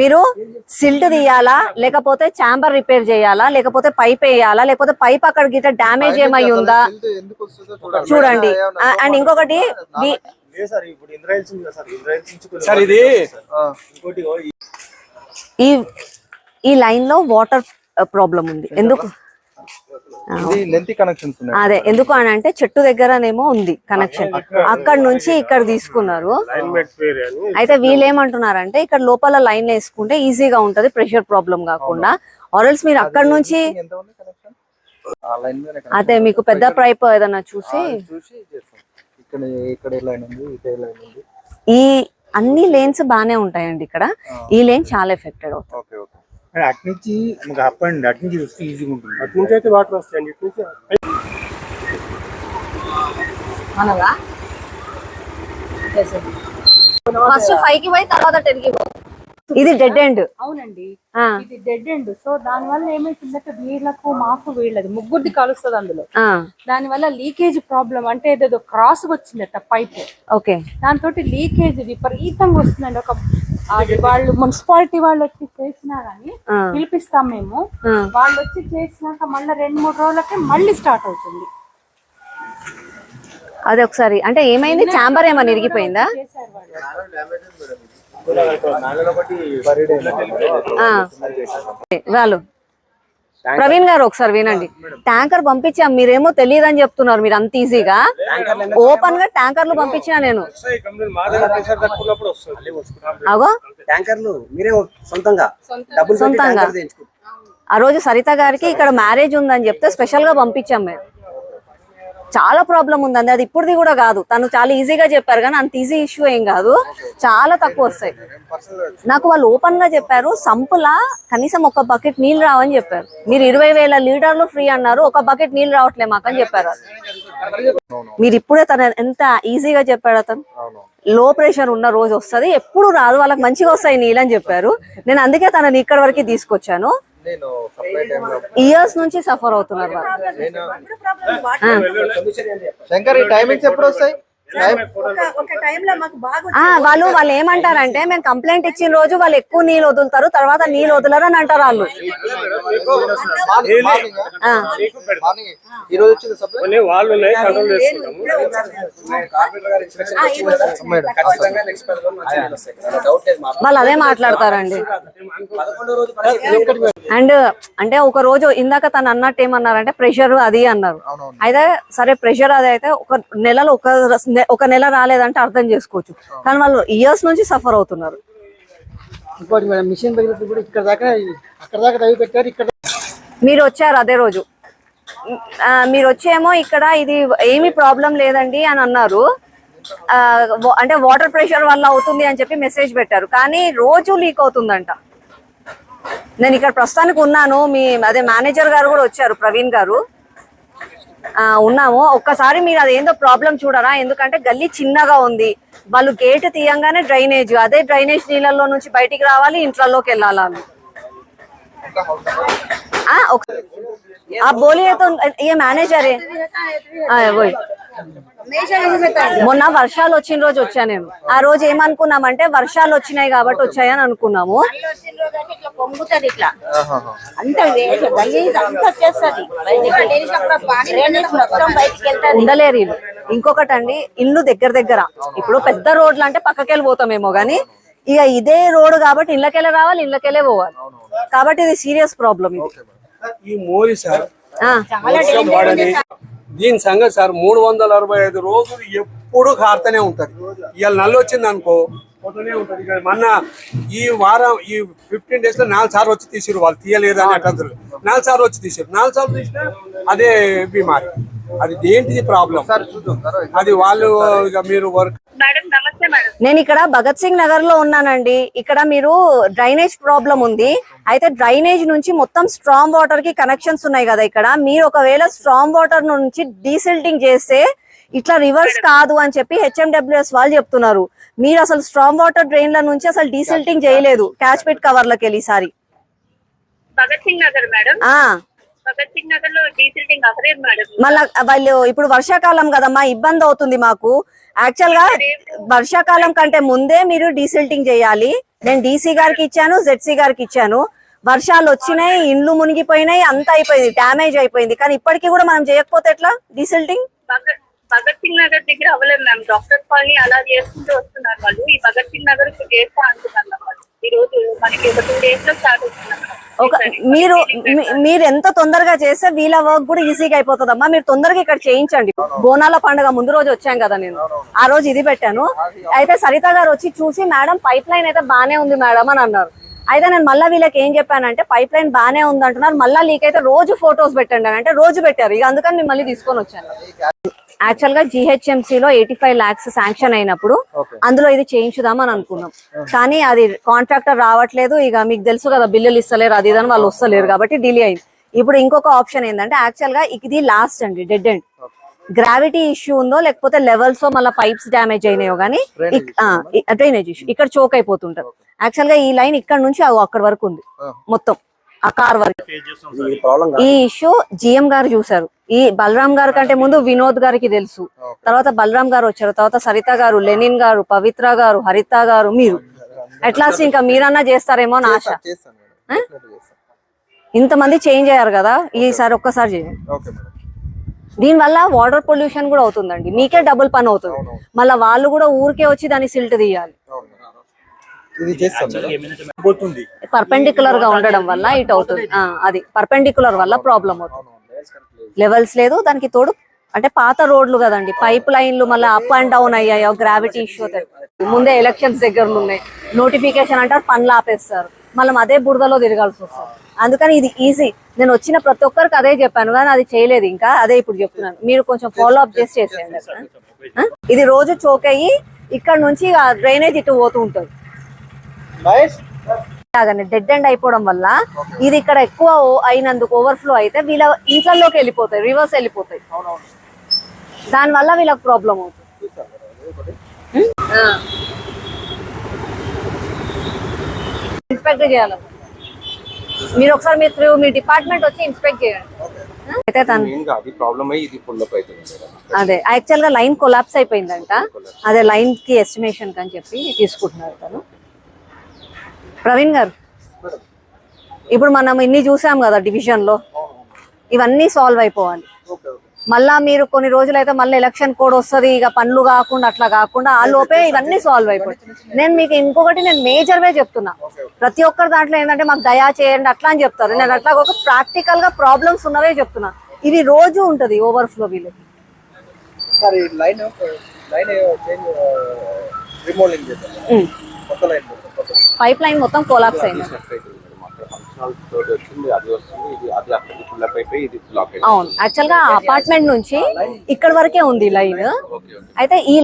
మీరు సిల్ట్ తీయాలా? లేకపోతే చాంబర్ రిపేర్ చేయాలా? లేకపోతే పైప్ వేయాలా? లేకపోతే పైప్ అక్కడ గిట్ట డ్యామేజ్ ఏమై ఉందా? చూడండి. అండ్ ఇంకొకటి ఈ ఈ లైన్లో వాటర్ ప్రాబ్లం ఉంది. ఎందుకు? అదే ఎందుకు అని అంటే చెట్టు దగ్గరనేమో ఉంది కనెక్షన్ అక్కడ నుంచి ఇక్కడ తీసుకున్నారు. అయితే వీళ్ళు ఏమంటున్నారంటే ఇక్కడ లోపల లైన్ వేసుకుంటే ఈజీగా ఉంటది ప్రెషర్ ప్రాబ్లం కాకుండా. ఆర్ఎల్స్ మీరు అక్కడ నుంచి ఎంత ఉంది కనెక్షన్ ఆ లైన్ మీద అదే మీకు పెద్ద పైప్ ఏదైనా చూసి చూసి చేస్తాం. ఇక్కడ ఇక్కడ ఏ లైన్ ఉంది ఇక్కడ ఏ లైన్ ఉంది. ఈ అన్ని లేన్స్ బానే ఉంటాయండి ఇక్కడ. ఈ లేన్ చాలా ఎఫెక్టెడ్ అవుతుంది. ఓకే అటు నుంచి మాకు అప్ అండ్ అటు నుంచి చూస్తే ఈజీగా ఉంటుంది. అటు నుంచి అయితే వాటర్ వస్తాయండి ఇటు నుంచి ఫస్ట్ ఫైవ్కి పోయి తర్వాత టెన్కి పోయి. ఇది డెడ్ ఎండ్ అవునండి. ఇది డెడ్ ఎండ్ సో దాని వల్ల ఏమైతుందంటే వీళ్ళకు మాకు వీళ్ళది ముగ్గురిది కలుస్తుంది అందులో. దాని వల్ల లీకేజ్ ప్రాబ్లం అంటే ఏదేదో క్రాస్ వచ్చిందట పైప్ ఓకే. దాంతో లీకేజ్ విపరీతంగా వస్తుందండి. ఒక అది వాళ్ళు మున్సిపాలిటీ వాళ్ళు వచ్చి చేసినా గానీ పిలిపిస్తాం మేము. వాళ్ళు వచ్చి చేసినాక మళ్ళీ రెండు మూడు రోజులకే మళ్ళీ స్టార్ట్ అవుతుంది. అది ఒకసారి. అంటే ఏమైంది? చాంబర్ ఏమైనా ఇరిగిపోయిందా? చేశారు వాళ్ళు. ఆ. వాళ్ళు ప్రవీణ్ గారు ఒకసారి వినండి. ట్యాంకర్ పంపించాం మీరేమో తెలియదని చెప్తున్నారు మీరు అంత ఈజీగా ఓపెన్గా ట్యాంకర్లు పంపించినా నేను. అగో. ట్యాంకర్లు మీరే సొంతంగా. సొంతంగా. ఆ రోజు సరిత గారికి ఇక్కడ మ్యారేజ్ ఉందని చెప్తే స్పెషల్గా పంపించాం మేము. చాలా ప్రాబ్లం ఉందండి. అది ఇప్పుడుది కూడా కాదు. తను చాలా ఈజీగా చెప్పారు కానీ అంత ఈజీ ఇష్యూ ఏం కాదు. చాలా తక్కువ వస్తాయి. నాకు వాళ్ళు ఓపెన్గా చెప్పారు సంపులా కనీసం ఒక బకెట్ నీళ్ళు రావని చెప్పారు. మీరు ఇరవై వేల లీటర్లు ఫ్రీ అన్నారు ఒక బకెట్ నీళ్ళు రావట్లే మాకని చెప్పారు. మీరు ఇప్పుడే తన ఎంత ఈజీగా చెప్పాడు అతను. లో ప్రెషర్ ఉన్న రోజు వస్తది ఎప్పుడు రాదు. వాళ్ళకి మంచిగా వస్తాయి నీళ్ళు అని చెప్పారు. నేను అందుకే తనని ఇక్కడ వరకు తీసుకొచ్చాను. నేను ఇయర్స్ నుంచి సఫర్ అవుతున్నారు శంకర్ ఈ టైమింగ్స్ ఎప్పుడు వస్తాయి? వాళ్ళు వాళ్ళు ఏమంటారంటే మేము కంప్లైంట్ ఇచ్చిన రోజు వాళ్ళు ఎక్కువ నీళ్ళు వదులుతారు తర్వాత నీళ్ళు వదలరు అని అంటారు వాళ్ళు. మార్నింగ్ మార్నింగ్ ఆ, మార్నింగ్ ఈ రోజు వచ్చింది సప్లై కొన్ని వాళ్ళు అదే మాట్లాడతారండి. అండ్ అంటే ఒక రోజు ఇందాక తను అన్నట్టు ఏమన్నారంటే ప్రెషర్ అది అన్నారు. అయితే సరే ప్రెషర్ అది అయితే ఒక నెలలో ఒక ఒక నెల రాలేదంటే అర్థం చేసుకోవచ్చు. కానీ వాళ్ళు ఇయర్స్ నుంచి సఫర్ అవుతున్నారు. ఇంకోటి మేడం మిషన్ పగిలినప్పుడు కూడా ఇక్కడ దాకా అక్కడ దాకా తవ్వి పెట్టారు ఇక్కడ మీరు వచ్చారు అదే రోజు. మీరు వచ్చేమో ఇక్కడ ఇది ఏమీ ప్రాబ్లం లేదండి అని అన్నారు. అంటే వాటర్ ప్రెషర్ వల్ల అవుతుంది అని చెప్పి మెసేజ్ పెట్టారు. కానీ రోజు లీక్ అవుతుందంట. నేను ఇక్కడ ప్రస్తుతానికి ఉన్నాను. మీ అదే మేనేజర్ గారు కూడా వచ్చారు ప్రవీణ్ గారు. ఉన్నాము. ఒక్కసారి మీరు అదేందో ప్రాబ్లం చూడరా? ఎందుకంటే గల్లీ చిన్నగా ఉంది. వాళ్ళు గేట్ తీయంగానే డ్రైనేజ్ అదే డ్రైనేజ్ నీళ్ళల్లో నుంచి బయటికి రావాలి ఇంట్లోకి వెళ్ళాలి ఆ బోలియే అయితే ఏ మేనేజరే మొన్న వర్షాలు వచ్చిన రోజు వచ్చా నేను. ఆ రోజు ఏమనుకున్నామంటే వర్షాలు వచ్చినాయి కాబట్టి వచ్చాయని అనుకున్నాము. పొంగుతుంది ఇట్లా. అంత గలీజ్ అంత వచ్చేస్తుంది. మొత్తం బయటికి వెళ్తాది ఉండలేరు వీళ్ళు. ఇంకొకటి అండి ఇల్లు దగ్గర దగ్గర. ఇప్పుడు పెద్ద రోడ్లు అంటే పక్కకెళ్ళి పోతామేమో గానీ ఇక ఇదే రోడ్ కాబట్టి ఇళ్ళకెళ్ళే రావాలి ఇళ్ళకెళ్ళే పోవాలి. కాబట్టి ఇది సీరియస్ ప్రాబ్లం ఇది. ఈ మోరి సార్ దీని సంగతి సార్ మూడు వందల అరవై ఐదు రోజులు ఎప్పుడు కారుతూనే ఉంటది. ఇవాళ నల్లు వచ్చింది అనుకో పోతూనే ఉంటది. ఇక మొన్న ఈ వారం ఈ ఫిఫ్టీన్ డేస్లో నాలుగు సార్లు వచ్చి తీసిరు వాళ్ళు. తీయలేదు అని అట్లా నాలుగు సార్లు వచ్చి తీసిరు నాలుగు సార్లు తీసినా అదే బీమారి. అది దేంటిది ప్రాబ్లం అది వాళ్ళు ఇక మీరు వర్క్ నేను ఇక్కడ భగత్ సింగ్ నగర్లో ఉన్నానండి. ఇక్కడ మీరు డ్రైనేజ్ ప్రాబ్లం ఉంది. అయితే డ్రైనేజ్ నుంచి మొత్తం స్ట్రాంగ్ వాటర్కి కనెక్షన్స్ ఉన్నాయి కదా ఇక్కడ. మీరు ఒకవేళ స్ట్రాంగ్ వాటర్ నుంచి డీసిల్టింగ్ చేస్తే ఇట్లా రివర్స్ కాదు అని చెప్పి హెచ్ఎండబ్ల్యూఎస్ వాళ్ళు చెప్తున్నారు. మీరు అసలు స్ట్రాంగ్ వాటర్ డ్రైన్ల నుంచి అసలు డీసిల్టింగ్ చేయలేదు. క్యాచ్ పిట్ కవర్లకి వెళ్ళి ఈసారి. భగత్ సింగ్ నగర్ మేడం? ఆ. భగత్ సింగ్ నగర్లో డీసిల్టింగ్ అవ్వలేదు మేడం. మళ్ళా వాళ్ళు ఇప్పుడు వర్షాకాలం కదమ్మా ఇబ్బంది అవుతుంది మాకు. యాక్చువల్గా వర్షాకాలం కంటే ముందే మీరు డీసిల్టింగ్ చేయాలి. నేను డీసీ గారికి ఇచ్చాను జెడ్సీ గారికి ఇచ్చాను. వర్షాలు వచ్చినాయి ఇండ్లు మునిగిపోయినాయి అంతా అయిపోయింది డ్యామేజ్ అయిపోయింది. కానీ ఇప్పటికీ కూడా మనం చేయకపోతే ఎట్లా డీసిల్టింగ్ భగత్ సింగ్ నగర్ దగ్గర అవ్వలేదు మ్యామ్. డాక్టర్ కాలనీ అలా చేసుకుంటూ వస్తున్నారు వాళ్ళు. ఈ భగత్ సింగ్ నగర్ ఇప్పుడు చేస్తా అంటున్నారు వాళ్ళు ఈ రోజు మనకి ఒక టూ డేస్లో స్టార్ట్ అవుతున్నారు ఒక మీరు మీరు ఎంత తొందరగా చేస్తే వీళ్ళ వర్క్ కూడా ఈజీగా అయిపోతుందమ్మా. మీరు తొందరగా ఇక్కడ చేయించండి. బోనాల పండుగ ముందు రోజు వచ్చాం కదా నేను. ఆ రోజు ఇది పెట్టాను. అయితే సరిత గారు వచ్చి చూసి మేడం పైప్ లైన్ అయితే బానే ఉంది మేడం అని అన్నారు. అయితే నేను మళ్ళీ వీళ్ళకి ఏం చెప్పానంటే పైప్ లైన్ బానే ఉంది అంటున్నారు మళ్ళీ లీక్ అయితే రోజు ఫొటోస్ పెట్టండి అని అంటే రోజు పెట్టారు. ఇక అందుకని మిమ్మల్ని తీసుకొని వచ్చాను. యాక్చువల్గా GHMC లో ఎయిటీ ఫైవ్ లాక్స్ శాంక్షన్ అయినప్పుడు అందులో ఇది చేయించుదాం అని అనుకున్నాం. కానీ అది కాంట్రాక్టర్ రావట్లేదు. ఇక మీకు తెలుసు కదా బిల్లులు ఇస్తలేరు అది ఇదని వాళ్ళు వస్తలేరు కాబట్టి డిలే అయింది. ఇప్పుడు ఇంకొక ఆప్షన్ ఏంటంటే యాక్చువల్గా ఇది లాస్ట్ అండి డెడ్ ఎండ్ గ్రావిటీ ఇష్యూ ఉందో లేకపోతే లెవెల్స్ మళ్ళీ పైప్స్ డ్యామేజ్ అయినాయో కానీ డ్రైనేజ్ ఇష్యూ ఇక్కడ చోక్ అయిపోతుంటారు యాక్చువల్గా ఈ లైన్ ఇక్కడ నుంచి అక్కడ వరకు ఉంది మొత్తం ఆ కార్ వరకు. ఈ ఇష్యూ జిఎం గారు చూసారు ఈ బలరాం గారి కంటే ముందు వినోద్ గారికి తెలుసు. తర్వాత బలరాం గారు వచ్చారు. తర్వాత సరిత గారు లెనిన్ గారు పవిత్ర గారు హరిత గారు మీరు. అట్లాస్ట్ ఇంకా మీరన్నా చేస్తారేమో అని ఆశ. ఇంతమంది చేంజ్ అయ్యారు కదా ఈసారి ఒక్కసారి చేయండి. Okay madam. దీని వల్ల వాటర్ పొల్యూషన్ కూడా అవుతుందండి. మీకే డబుల్ పని అవుతుంది. మళ్ళీ వాళ్ళు కూడా ఊరికే వచ్చి దాన్ని సిల్ట్ తీయాలి. పర్పెండిక్యులర్గా ఉండడం వల్ల ఇట్ అవుతుంది. ఆ, అది. పర్పెండిక్యులర్ వల్ల ప్రాబ్లం అవుతుంది. లెవెల్స్ లేదు. దానికి తోడు అంటే పాత రోడ్లు కదండి. పైప్ లైన్లు మళ్ళీ అప్ అండ్ డౌన్ అయ్యాయో. గ్రావిటీ ఇష్యూ ముందే ఎలక్షన్స్ దగ్గర ఉన్నాయి నోటిఫికేషన్ అంటారు పనులు ఆపేస్తారు. మళ్ళీ అదే బురదలో తిరగాల్సి వస్తుంది. అందుకని ఇది ఈజీ నేను వచ్చిన ప్రతి ఒక్కరికి అదే చెప్పాను కానీ అది చేయలేదు ఇంకా. అదే ఇప్పుడు చెప్తున్నాను. మీరు కొంచెం ఫాలో అప్ చేసి చేసేయండి. ఇది రోజు చోక్ అయ్యి ఇక్కడ నుంచి డ్రైనేజ్ ఇటు పోతూ ఉంటుంది. లాగానే డెడ్ ఎండ్ అయిపోవడం వల్ల ఇది ఇక్కడ ఎక్కువ అయినందుకు ఓవర్ఫ్లో అయితే వీళ్ళ ఇంట్లలోకి వెళ్ళిపోతాయి రివర్స్ వెళ్ళిపోతాయి. దాని వల్ల వీళ్ళకి ప్రాబ్లం అవుతుంది. ఇన్స్పెక్ట్ చేయాలి. మీరు ఒకసారి మీ through మీ డిపార్ట్మెంట్ వచ్చి ఇన్స్పెక్ట్ చేయండి. అయితే అదే యాక్చువల్గా లైన్ కొలాప్స్ అయిపోయిందంట. అదే లైన్కి ఎస్టిమేషన్ అని చెప్పి తీసుకుంటున్నారు తను. ప్రవీణ్ గారు ఇప్పుడు మనం ఇన్ని చూసాం కదా డివిజన్లో ఇవన్నీ సాల్వ్ అయిపోవాలి మళ్ళా మీరు కొన్ని రోజులైతే మళ్ళీ ఎలక్షన్ కోడ్ వస్తుంది ఇక పనులు కాకుండా అట్లా కాకుండా ఆ లోపే ఇవన్నీ సాల్వ్ అయిపోతాయి నేను మీకు ఇంకొకటి నేను మేజర్ వే చెప్తున్నా ప్రతి ఒక్కరి దాంట్లో ఏంటంటే మాకు దయా చేయండి అట్లా అని చెప్తారు నేను అట్లా ఒక ప్రాక్టికల్గా ప్రాబ్లమ్స్ ఉన్నవే చెప్తున్నా ఇది రోజు ఉంటది ఓవర్ఫ్లో వీళ్ళకి సార్ లైన్ లైన్ కొత్త లైన్ పైప్ లైన్ మొత్తం కొలాప్స్ అయింది. అవును. యాక్చువల్గా అపార్ట్మెంట్ నుంచి ఇక్కడ వరకే ఉంది లైన్. అయితే ఈ